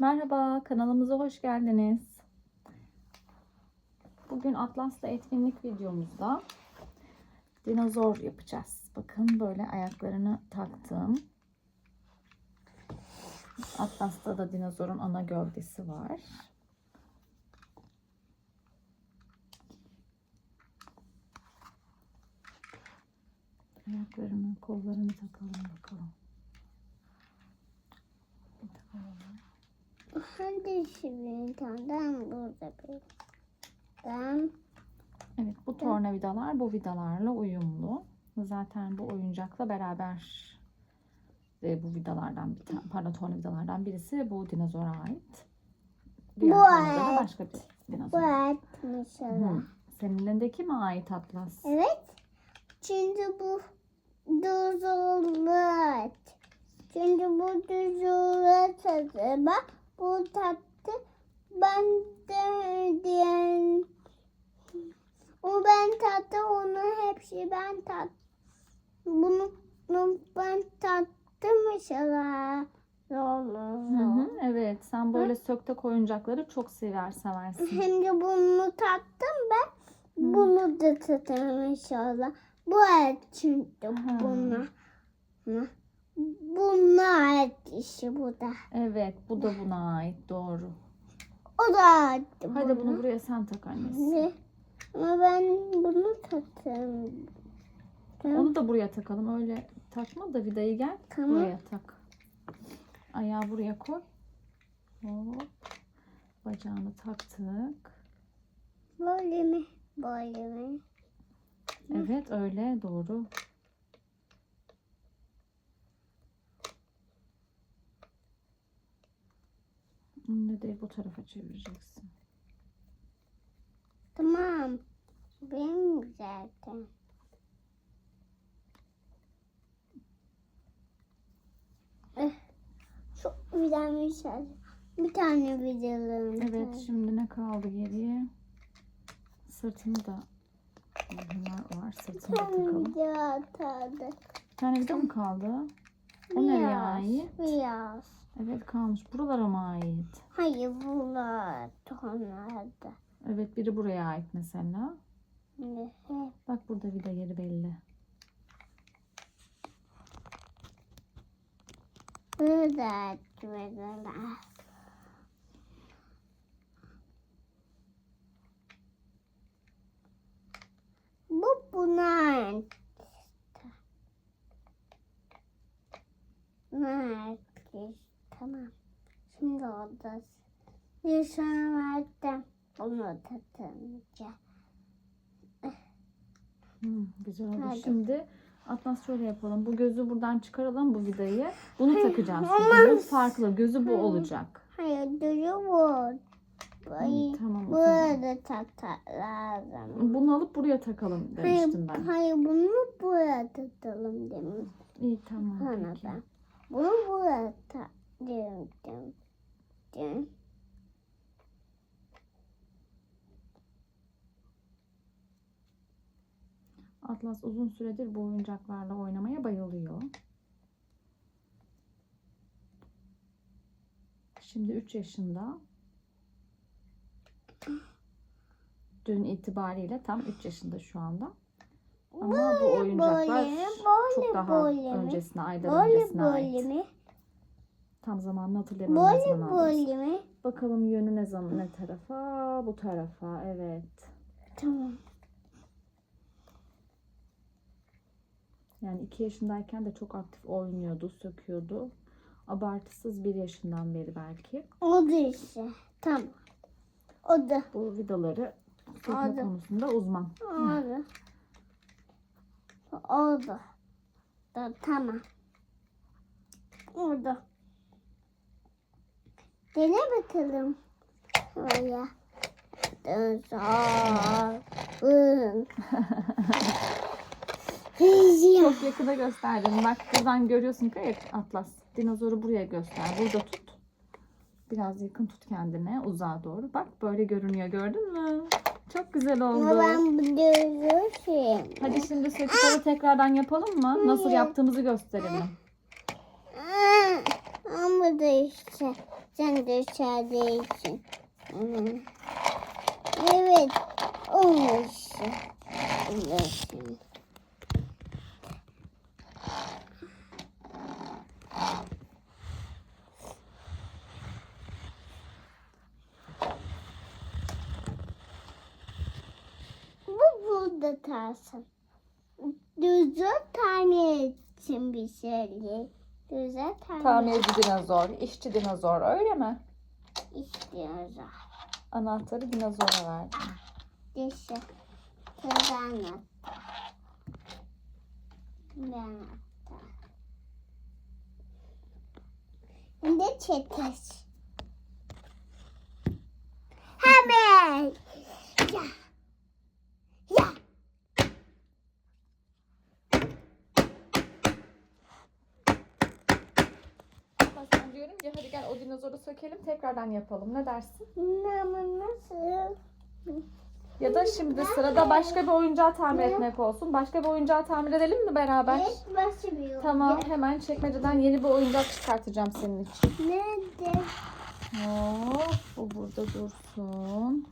Merhaba, kanalımıza hoş geldiniz. Bugün Atlas'la etkinlik videomuzda dinozor yapacağız. Bakın böyle ayaklarını taktım. Atlas'ta da dinozorun ana gövdesi var. Ayaklarını, kollarını takalım bakalım. Bir takalım. Hadi şimdi tamam burada bir. Ben Evet bu tornavidalar bu vidalarla uyumlu. Zaten bu oyuncakla beraber e, bu vidalardan bir tane, pardon tornavidalardan birisi bu dinozora ait. Diğer Bu ait. başka bir bu dinozor. etmiş Hı. Senin elindeki mi ait Atlas? Evet. Çünkü bu düz olur. Çünkü bu düz olur tadı. Bak bu tattı. Ben de diyen o ben tattı onu hepsi ben tattım. Bunu, bunu ben tattım mesela. Hı evet sen böyle söktek oyuncakları çok sever seversin. Hem de bunu tattım ben. Hı. Bunu da tatarım inşallah. Bu et çünkü Ha. buna. Hı. Buna et işi bu da. Evet bu da buna ait doğru. O da et Hadi bunu buraya sen tak annesi. Ne? Ama ben bunu. Tamam. Onu da buraya takalım. Öyle takma da vidayı gel Tamam. buraya tak. Ayağı buraya koy. Hop. Bacağını taktık. Böyle mi? Böyle mi? Evet öyle doğru. Ne değil bu tarafa çevireceksin. Tamam. Benim zaten. Eh, Çok güzelmiş. Bir tane videolarım. Evet şimdi ne kaldı geriye? Sırtını da bunlar var. Sırtını da takalım. video atardı. Bir tane vida mı kaldı? O nereye ait? Biraz. Evet kalmış. Buralara mı ait? Hayır bunlar tonlarda. Evet biri buraya ait mesela. Evet. Bak burada vida yeri belli. Burada etmediler. Bu buna ait. Buna ait. Tamam. Şimdi oldu. Yaşamaktan bunu tatamayacağım. Hmm, güzel oldu. Hadi. Şimdi Atlas şöyle yapalım. Bu gözü buradan çıkaralım bu vidayı. Bunu Hayır, takacağız. Bu farklı. Gözü bu olacak. Hayır duruyor bu. Hmm, tamam zaman. Burada tatar lazım. Bunu alıp buraya takalım demiştim hayır, ben. hayır bunu buraya tatalım demiş. İyi tamam Sonra peki. ben. Bunu buraya tatalım demiştim. Atlas uzun süredir bu oyuncaklarla oynamaya bayılıyor. Şimdi 3 yaşında. Dün itibariyle tam 3 yaşında şu anda. Ama bu oyuncaklar böyle, böyle, çok daha böyle öncesine, aylar Böyle öncesine ait. böyle mi? Tam zamanını zaman Böyle böyle mi? Bakalım yönü ne zaman ne tarafa? Bu tarafa. Evet. Tamam. Yani 2 yaşındayken de çok aktif oynuyordu, söküyordu. Abartısız 1 yaşından beri belki. O da işte. Tamam. O da. Bu vidaları sökme konusunda uzman. Oldu. Oldu. Da, tamam. Oldu. Dene bakalım. Şöyle. Dönüyor. Bın. Çok yakına gösterdim. Bak buradan görüyorsun ki Atlas. Dinozoru buraya göster. Burada tut. Biraz yakın tut kendine uzağa doğru. Bak böyle görünüyor gördün mü? Çok güzel Ama oldu. ben biliyorum. Hadi şimdi onu tekrardan yapalım mı? Nasıl yaptığımızı gösterelim. Ama da işte Sen de içeride için. Evet. Olmuş. Evet. Bu burada tarsın. Düzü tane için bir şey. Düzü tane Tamirci dinozor, işçi dinozor öyle mi? istiyoruz. Anahtarı dinozora verdim. Dişi. Kazanat. Ben Hem de çeteş. Hemen. Ya. Ben diyorum ki hadi gel o dinozoru sökelim tekrardan yapalım. Ne dersin? Ama nasıl? Ya da şimdi sırada başka bir oyuncağı tamir etmek olsun. Başka bir oyuncağı tamir edelim mi beraber? Evet, başlıyor. Tamam hemen çekmeceden yeni bir oyuncak çıkartacağım senin için. Nerede? Hop bu burada dursun.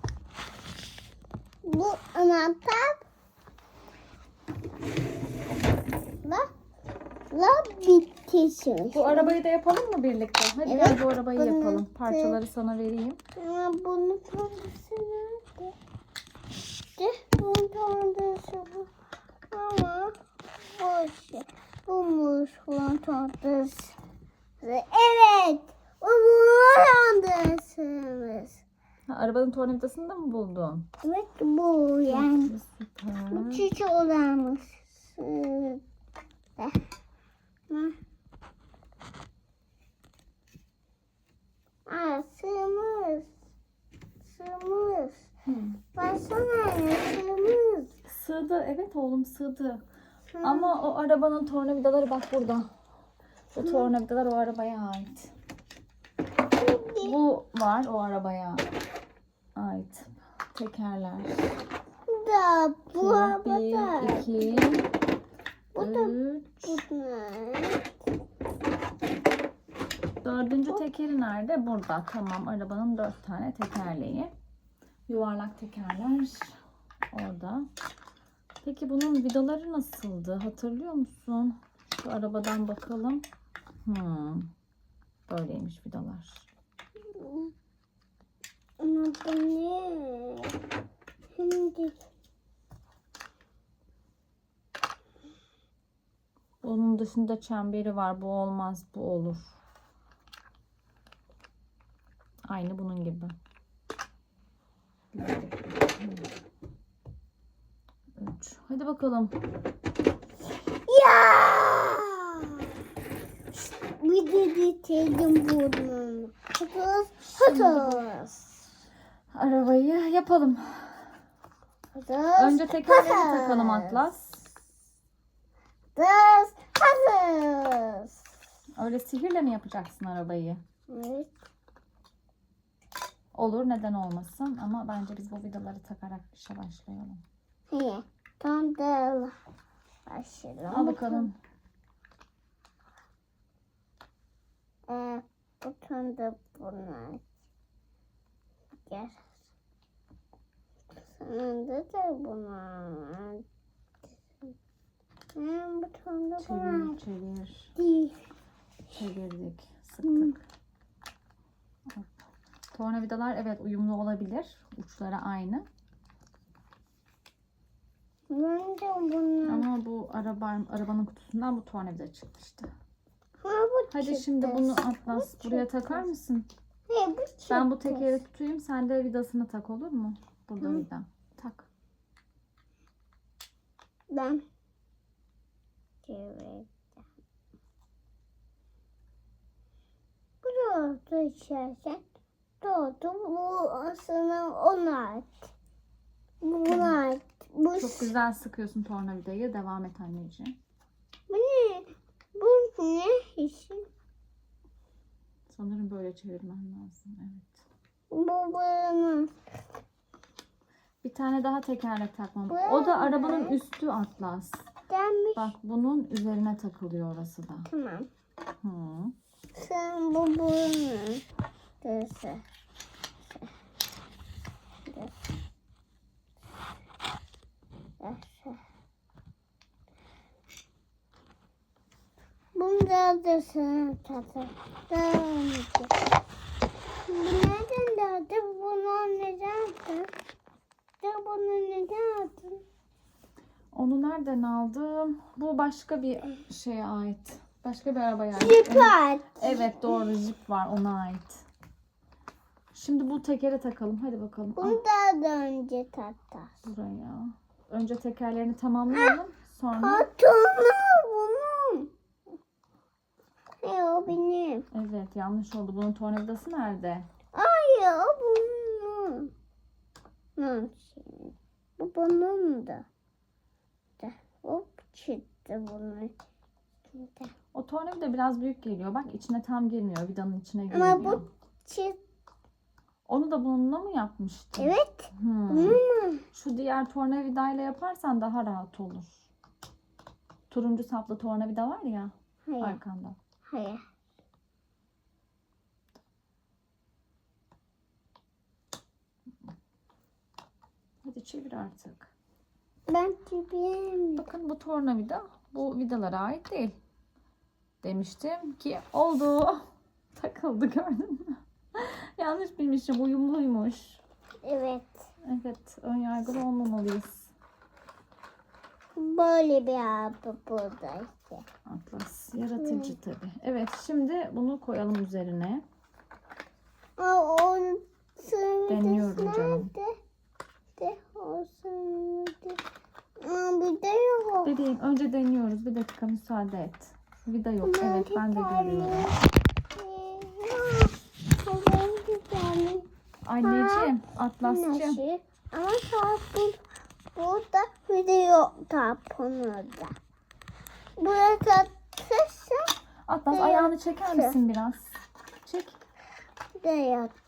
Bu anahtar. La. Bitti şimdi. Bu arabayı da yapalım mı birlikte? Hadi Evet, gel bu arabayı bunu- yapalım. Parçaları sana vereyim. Ama bunu tanıdısı nerede? İşte bunu tanıdısı bu. Ama boş. Bulmuş bunun tanıdısı. Evet. O bunun tanıdısımız. Ha, arabanın tornavidasını da mı buldun? Evet bu yani. Süper. Bu çiçek olanmış. Aa, sığmız. Sığmız. Hı. Baksana anne sığmız. Sığdı. Evet oğlum sığdı. Ama o arabanın tornavidaları bak burada. Bu tornavidalar o arabaya ait. Bu var o arabaya ait. Tekerler. Da bu Bir, arabada. iki, Bu da- üç. Dördüncü tekeri nerede? Burada. Tamam. Arabanın dört tane tekerleği. Yuvarlak tekerler orada. Peki bunun vidaları nasıldı? Hatırlıyor musun? Şu arabadan bakalım. Hmm. Böyleymiş vidalar. Ama bu ne? Şimdi Bunun dışında çemberi var. Bu olmaz. Bu olur. Aynı bunun gibi. Üç. Hadi bakalım. Ya! Bir de bitirdim bunu. Hatır, hatır. Arabayı yapalım. Hatır. Önce tekerleri takalım Atlas. Hatır. Hatır. Öyle sihirle mi yapacaksın arabayı? Evet. Olur neden olmasın ama bence biz bu vidaları takarak işe başlayalım. İyi. Tam da başlayalım. Al bakalım. Ee, bu tam da bunlar. Gel. Sonunda da bunlar. Ee, bu tam da. Çevir, çevir. Değil. Çevirdik, sıktık. Hop. Tornavidalar evet uyumlu olabilir. Uçları aynı. Bence bunlar. Ama bu araba, arabanın kutusundan bu tornavida çıkmıştı. Ha, bu Hadi çıktı. şimdi bunu Atlas Bu buraya çıktı. takar mısın? Hey, bu Ben bu çıktı. tekeri tutayım. Sen de vidasını tak olur mu? Burada Hı. vida. Tak. Ben. Evet. Bu doğdu içersen. Doğdu. Bu aslında ona ait. Bu buna ait. Bu, Çok güzel sıkıyorsun tornavidayı. Devam et anneciğim. bu ne? Bu ne işin? Sanırım böyle çevirmen lazım. Evet. Bu bunun. Bir tane daha tekerlek takmam. O da arabanın üstü Atlas. Demiş. Bak bunun üzerine takılıyor orası da. Tamam. Hı. Sen bu bunun. Şurası. Bunda da sana tadı. Bu nereden geldi? Bunu neden? Ya bunu neden attın? Onu nereden aldım? Bu başka bir şeye ait. Başka bir arabaya ait. Süper. Evet doğru jip var ona ait. Şimdi bu tekere takalım. Hadi bakalım. Al Bunu da da önce tatar. buraya. Önce tekerlerini tamamlayalım. Sonra Patonu bunun. Hayır o benim. evet yanlış oldu. Bunun tornavidası nerede? Hayır o bunun. Bu bunun da. Hop çıktı bunun. içinde. O tornavida biraz büyük geliyor. Bak içine tam girmiyor. Vidanın içine Ama girmiyor. bu çıktı. Onu da bununla mı yapmıştın? Evet. Hmm. Şu diğer tornavidayla yaparsan daha rahat olur. Turuncu saplı tornavida var ya Hayır. arkanda. Hayır. Hadi çevir artık. Ben çipiyorum. Bakın bu tornavida bu vidalara ait değil. Demiştim ki oldu. Takıldı gördün mü? Yanlış bilmişim uyumluymuş. Evet. Evet ön yargılı olmamalıyız. Böyle bir araba burada işte. Atlas yaratıcı tabi. Evet şimdi bunu koyalım üzerine. Aa, o sığınırdı Deniyorum canım. nerede? De, bir de yok. Bebeğim önce deniyoruz. Bir dakika müsaade et. Vida yok. Ama Evet ben de görüyorum. Anneciğim, Atlas'cığım. Ama tarpın burada de tarpın orada. Burada kısım Atlas ayağını çeker misin biraz? Çek. yattı.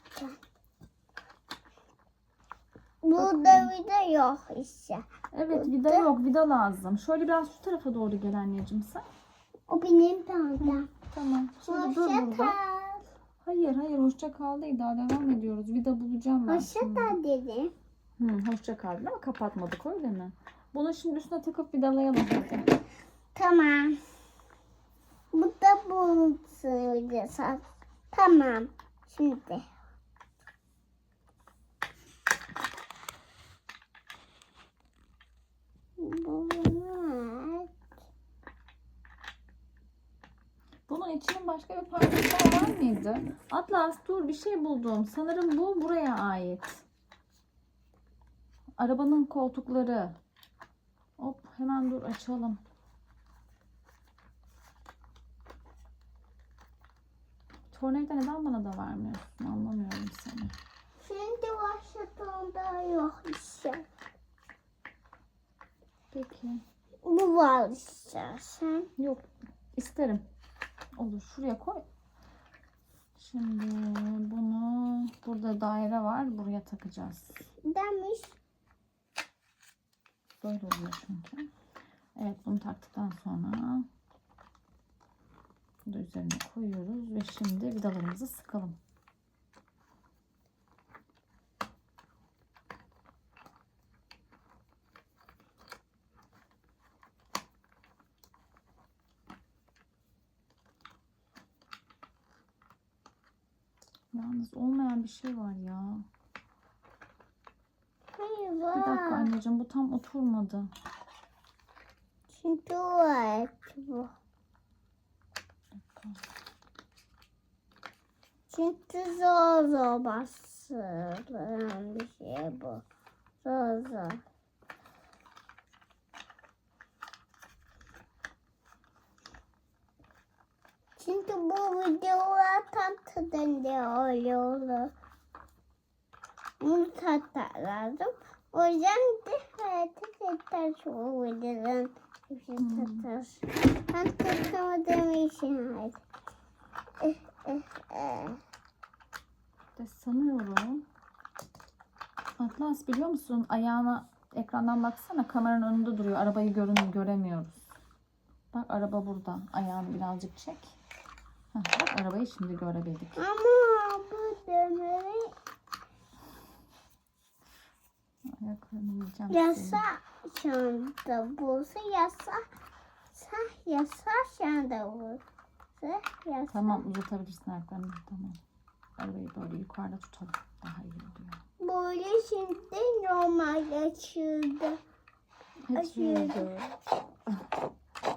Burada de yok işte. Evet vida yok. Vida lazım. Şöyle biraz şu tarafa doğru gel anneciğim sen. O benim tarzım. Tamam. Şimdi dur Hoşça burada. kal. Hayır hayır hoşça kal değil. Daha devam ediyoruz. Vida bulacağım ben Hoşça şimdi. kal dedi. Hı, hoşça kal ama kapatmadık öyle mi? Bunu şimdi üstüne takıp vidalayalım hadi. Tamam. Bu da sığırcası. Tamam. Şimdi. Bunu Bunun içinin başka bir parçası var mıydı? Atlas dur bir şey buldum. Sanırım bu buraya ait. Arabanın koltukları. Hop hemen dur açalım. Tornavida neden bana da vermiyorsun? Anlamıyorum seni. Şimdi Washington'da yok işte. Peki. Bu var istersen. Yok isterim. Olur şuraya koy. Şimdi bunu burada daire var. Buraya takacağız. Demiş. Böyle oluyor çünkü. Evet bunu taktıktan sonra bunu da üzerine koyuyoruz ve şimdi vidalarımızı sıkalım. Yalnız olmayan bir şey var ya. Hayır Bir dakika var. anneciğim bu tam oturmadı. Şimdi var bu. Çünkü zor zor bastırılan bir şey bu. Zor zor. Çünkü bu videolar tam tadında oluyor. Bunu tatlar lazım. O yüzden de hayatı tekrar şu videoların hepsini tatar. Ben tatamadığım için hayır. Eh, eh, eh. De sanıyorum. Atlas biliyor musun? Ayağına ekrandan baksana kameranın önünde duruyor. Arabayı görün göremiyoruz. Bak araba burada. Ayağını birazcık çek arabayı şimdi görebildik. Ama bu demiri Ayaklarını yasa şanda bulsa yasa sah yasa şanda bulsa yasa. Tamam uzatabilirsin ayaklarını tamam. Arabayı böyle yukarıda tutalım daha iyi oluyor. Böyle şimdi normal açıldı. Açıldı.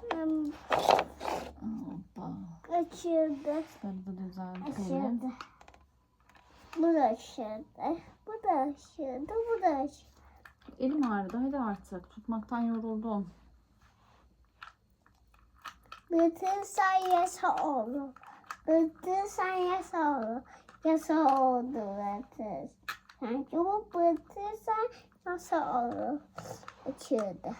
Açıldı. Hoppa. Açıldı. Şöyle de düzeltelim. Açıldı. Bu da açıldı. Bu da açıldı. Bu da açıldı. Elim ağrıdı. Hadi artık. Tutmaktan yoruldum. Bütün sen yasa oldu. Bütün sen yasa oldu. Yasa oldu bütün. Sanki bu bütün sen yasa oldu. Açıldı.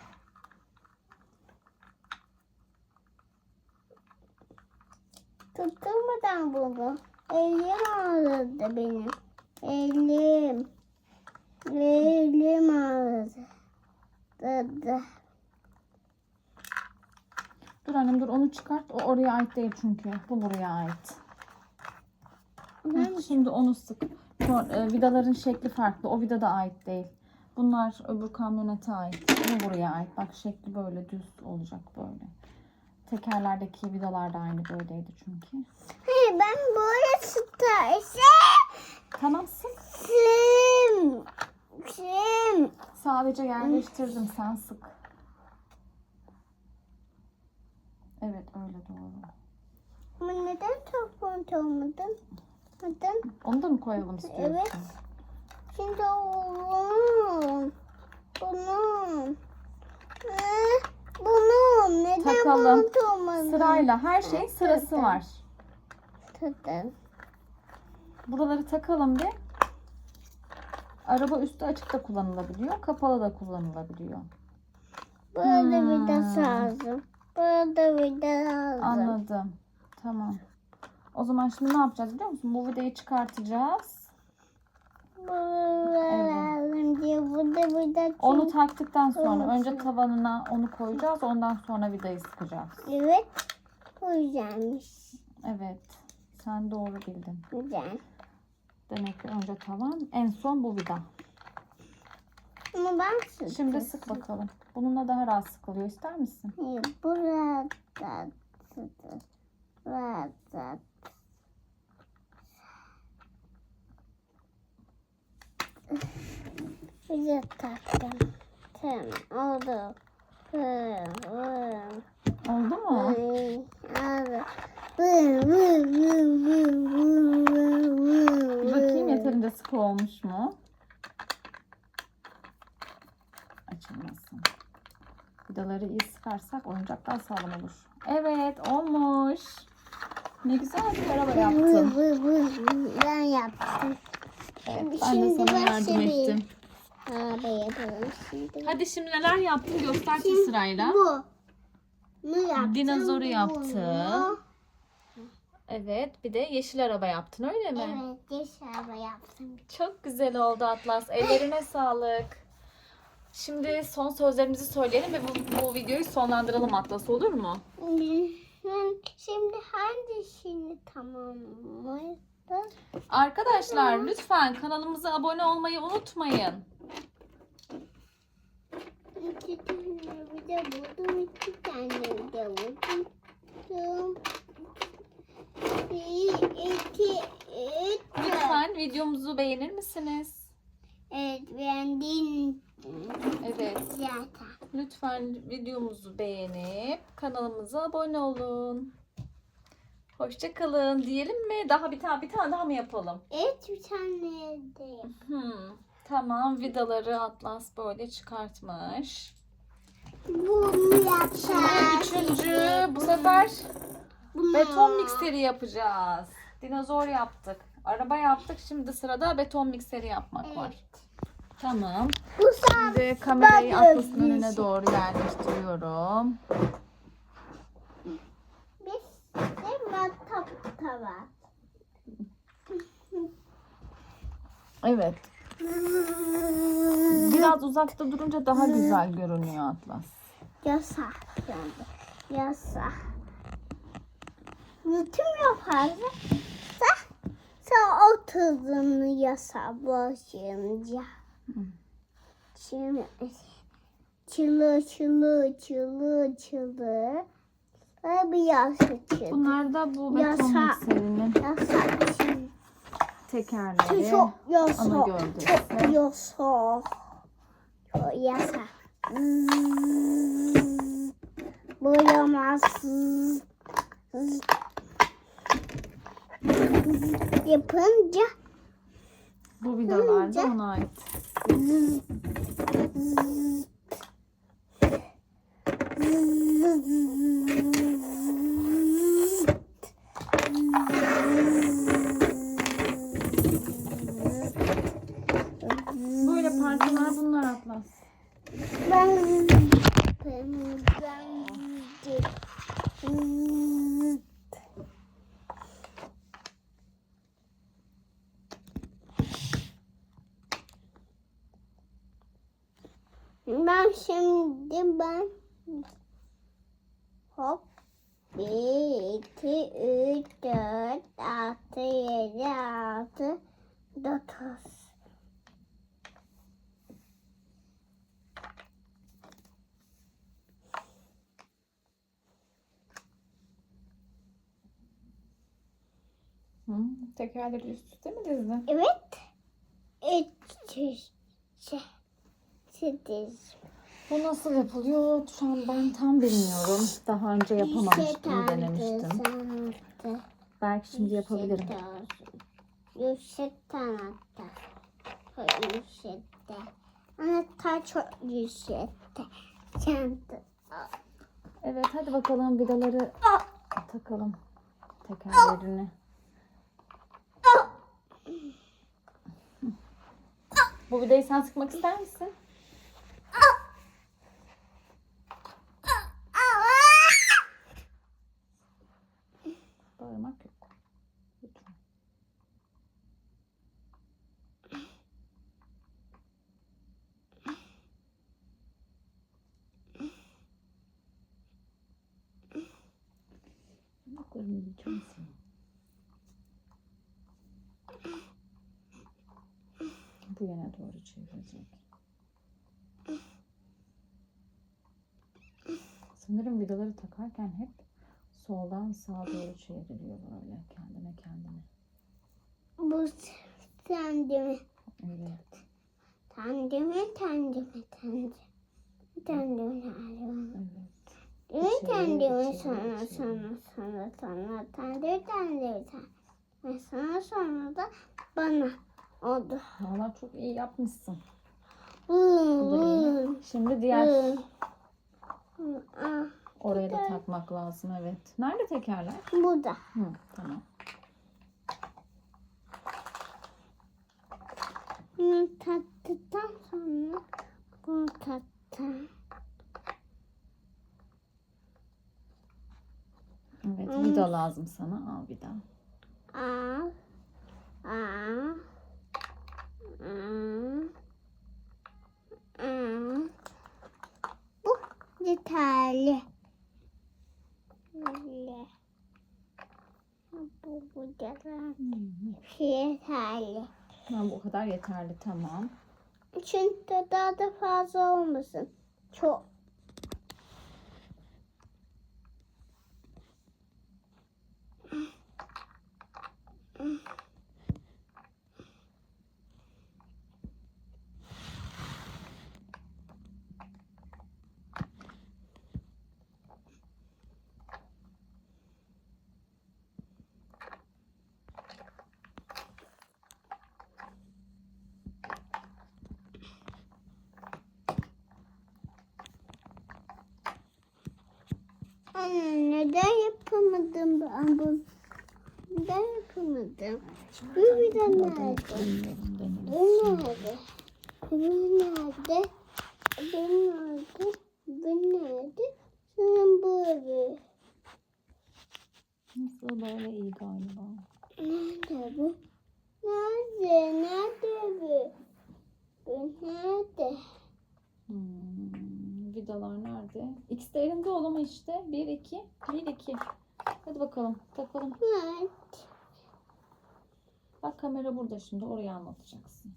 Tutturmadan bunu. Elim ağrıdı benim. Elim. Elim ağrıdı. Dur annem dur onu çıkart. O oraya ait değil çünkü. Bu buraya ait. Heh, Şimdi onu sık. E, vidaların şekli farklı. O vida da ait değil. Bunlar öbür kamyonete ait. Bu buraya ait. Bak şekli böyle düz olacak böyle. Tekerlerdeki vidalar da aynı böyleydi çünkü. Hayır ben böyle tutarsam Tamam sık. sim sim Sadece yerleştirdim sen sık. Evet öyle doğru. ama neden telefon çalmadın? Neden? Onu da mı koyalım istiyorsun? Evet. Şimdi oğlum bunun Ee, bunun neden Takalım. bunu? Sırayla her şeyin sırası var. Takalım. Buraları takalım bir. Araba üstü açık da kullanılabiliyor, kapalı da kullanılabiliyor. Burada Hmm. bir de lazım. Burada bir de lazım. Anladım. Tamam. O zaman şimdi ne yapacağız biliyor musun? Bu vidayı çıkartacağız. Evet. diye burada Onu taktıktan sonra önce tavanına onu koyacağız. Ondan sonra vidayı sıkacağız. Evet. Güzelmiş. Evet. Sen doğru bildin. Güzel. Demek ki önce tavan, en son bu vida. Ama ben sıktım. Şimdi sık bakalım. Bununla daha rahat sıkılıyor. İster misin? Hayır, burada sıktım. Burada. Bir de taktım. Tamam oldu. Oldu mu? oldu. Bir bakayım yeterince sıkı olmuş mu? Açılmasın. Vidaları iyi sıkarsak oyuncaklar sağlam olur. Evet olmuş. Ne güzel bir araba yaptın. Ben yaptım. Evet, ben de sana yardım ettim. Yapalım şimdi. Hadi şimdi neler yaptın göster Şimdi sırayla. Bu. Bunu yaptım. Dinozoru yaptın. Evet bir de yeşil araba yaptın öyle mi? Evet, yeşil araba yaptım. Çok güzel oldu Atlas. Ellerine sağlık. Şimdi son sözlerimizi söyleyelim ve bu, bu videoyu sonlandıralım Atlas olur mu? Şimdi hangisini tamamladı? Arkadaşlar lütfen kanalımıza abone olmayı unutmayın. İki tane de buldum. iki tane de buldum. Bir, iki, üç. Lütfen videomuzu beğenir misiniz? Evet, beğendin Evet. zaten. Lütfen videomuzu beğenip kanalımıza abone olun. Hoşça kalın diyelim mi? Daha bir tane bir tane daha mı yapalım? Evet, bir tane de. Hmm. Tamam vidaları Atlas böyle çıkartmış. Bunu yapacağız. Üçüncü bu sefer Bunu. beton mikseri yapacağız. Dinozor yaptık. Araba yaptık. Şimdi sırada beton mikseri yapmak var. Tamam. Bu Şimdi kamerayı Atlas'ın önüne doğru yerleştiriyorum. biz de matap tava. Evet. Biraz uzakta durunca daha güzel görünüyor Atlas. Yasak. Yasak. Bütün yaparsa sen oturdun yasa başınca. Şimdi çılı çılı çılı çılı. Ve yasa çılı. Bunlar da bu beton mikserinin Yasa çılı. tekerleri. Çok yasa. ana gövdesi. Çok yasa. Çok yasa. Hmm. Boyamaz. Yapınca Bu vidalar da ona ait. Böyle parçalar bunlar Atlas. Ben ben ben şimdi ben hop bir iki üç dört altı yedi altı dokuz Hı, tekerleri üst üste mi dizdin? Evet. Üç yüz sekiz. Bu nasıl yapılıyor? Şu an ben tam bilmiyorum. Daha önce yapamamıştım, denemiştim. Belki şimdi yapabilirim. Yüksek tanatta. Yüksekte. Anahtar çok yüksekte. Çanta. Evet hadi bakalım vidaları takalım tekerlerini. Bu vidayı sen sıkmak ister misin? Bağırmak yok. Lütfen. Yiyeceğim seni. Bu yana doğru çevirecek. Sanırım vidaları takarken hep soldan sağa doğru çevriliyor böyle kendine kendine. Bu tandemi. Evet, Tandemi, tandemi, tandemi. Tandemi hayvan. evet. İçeri, sonra içeri. sonra sonra sonra tandemi tandemi tandemi. Ve sonra da bana oldu. Valla çok iyi yapmışsın. Bu da iyi. Şimdi diğer. Ah, oraya da takmak lazım evet. Nerede tekerler? burada. Hı, tamam. Bunu tattıktan sonra bunu tattım. Evet vida lazım sana. Al vida. Al. Al. Bu yeterli. Böyle. Bu bu kadar yeterli. Ha, bu kadar yeterli tamam. Çünkü daha da fazla olmasın. Çok. Anne neden yapamadım ben bunu? Neden yapamadım? Bu bir de nerede? Bu nerede? Bu nerede? Bu nerede? Bu nerede? Senin böyle. Nasıl böyle iyi galiba. Nerede bu? Nerede? Nerede bu? Bu nerede? Hmm, vidalar nerede? İkisi de elinde ol ama işte. Bir, iki. Bir, iki. Hadi bakalım takalım. Nerede? Bak kamera burada şimdi. Oraya anlatacaksın.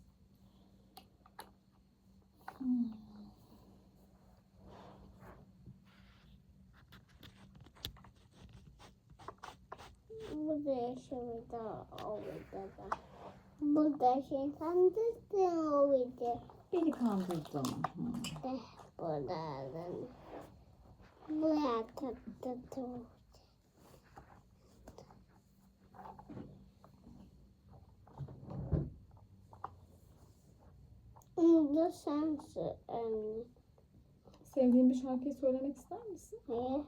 Bu da şurada orada da. Bu da şey sandırsın orada. Beni kandırdın. Hmm. De buradan. Buraya tattı. Bu sensin anne. Sevdiğin bir şarkıyı söylemek ister misin? Hayır.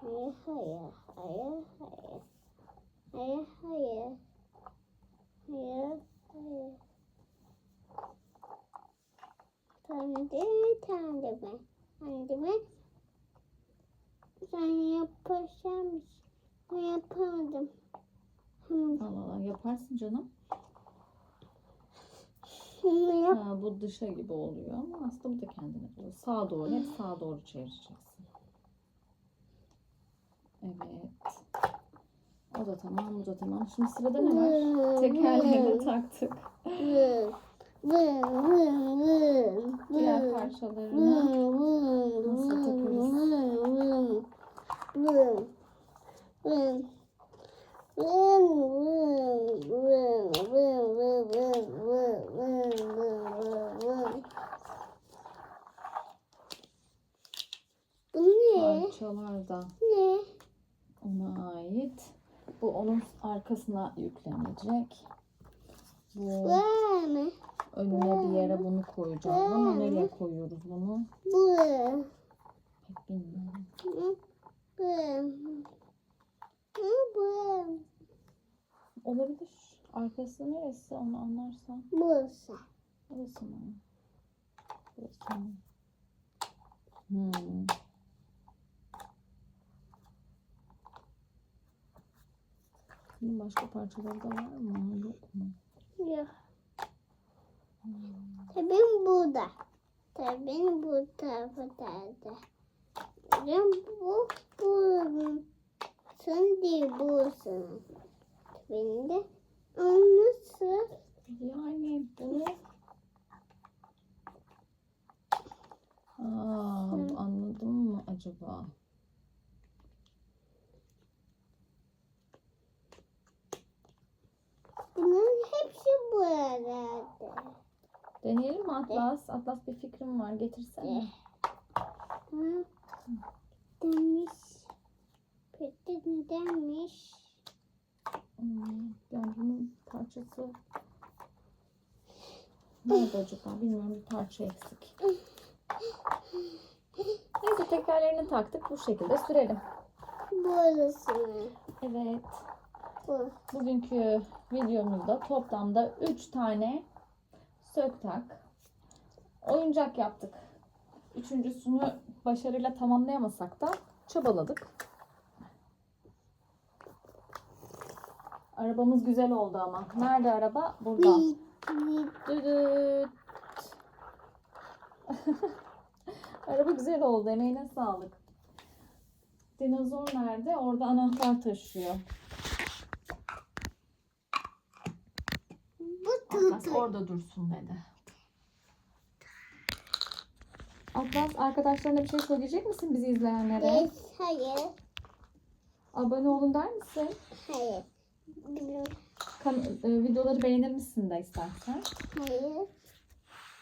Hayır, hayır, hayır, hayır. Hayır, hayır. Hayır, hayır. Kendi kendime. Kendime. Sen yapacağım. Ben yapamadım. Allah Allah yaparsın canım. Yap. Ha, bu dışa gibi oluyor ama aslında bu da kendine oluyor. Sağa doğru, hep sağa doğru çevireceksin. Evet. O da tamam, bu da tamam. Şimdi sırada ne var? Tekerleğini taktık. Diğer parçalarını Nasıl takarız? Bu ne? ona ait. Bu onun arkasına yüklenecek. Bu ne? Önüne bir yere bunu koyacağız ama nereye koyuyoruz bunu? Bu. Pek bilmiyorum. Bu. Bu. Olabilir. Arkası neresi onu anlarsan. Burası. Burası mı? Burası mı? Hmm. Bunun başka parçaları da var mı? Yok mu? Yok. Tabii burada. Tabii bu taraflarda. Ben bu bu sen değil busun. Tabii de onu sır Yani bunu Aa, Hı. anladım mı acaba? bunun hepsi burada. Deneyelim mi Atlas? Atlas bir fikrim var. Getirsene. Hı? Demiş. Peki demiş. Hmm, yani bunun parçası nerede acaba? Bilmiyorum bir parça eksik. Neyse tekerlerini taktık. Bu şekilde sürelim. Burası. Evet. Bu. Bugünkü videomuzda toplamda 3 tane sök tak oyuncak yaptık. Üçüncüsünü başarıyla tamamlayamasak da çabaladık. Arabamız güzel oldu ama. Nerede araba? Burada. Düdüt. Araba güzel oldu. Emeğine sağlık. Dinozor nerede? Orada anahtar taşıyor. Tutu. orada dursun dedi. Atlas arkadaşlarına bir şey söyleyecek misin bizi izleyenlere? Hayır, hayır, Abone olun der misin? hayır. Kan- e, videoları beğenir misin de istersen? hayır.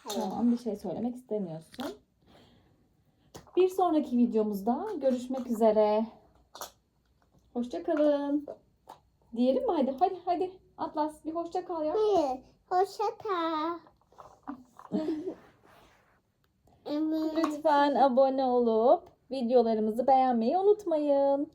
Hayır. Tamam bir şey söylemek istemiyorsun. Bir sonraki videomuzda görüşmek üzere. Hoşça kalın. Diyelim mi hadi? Hadi hadi. Atlas bir hoşça kal ya. Hayır. Evet. Lütfen abone olup videolarımızı beğenmeyi unutmayın.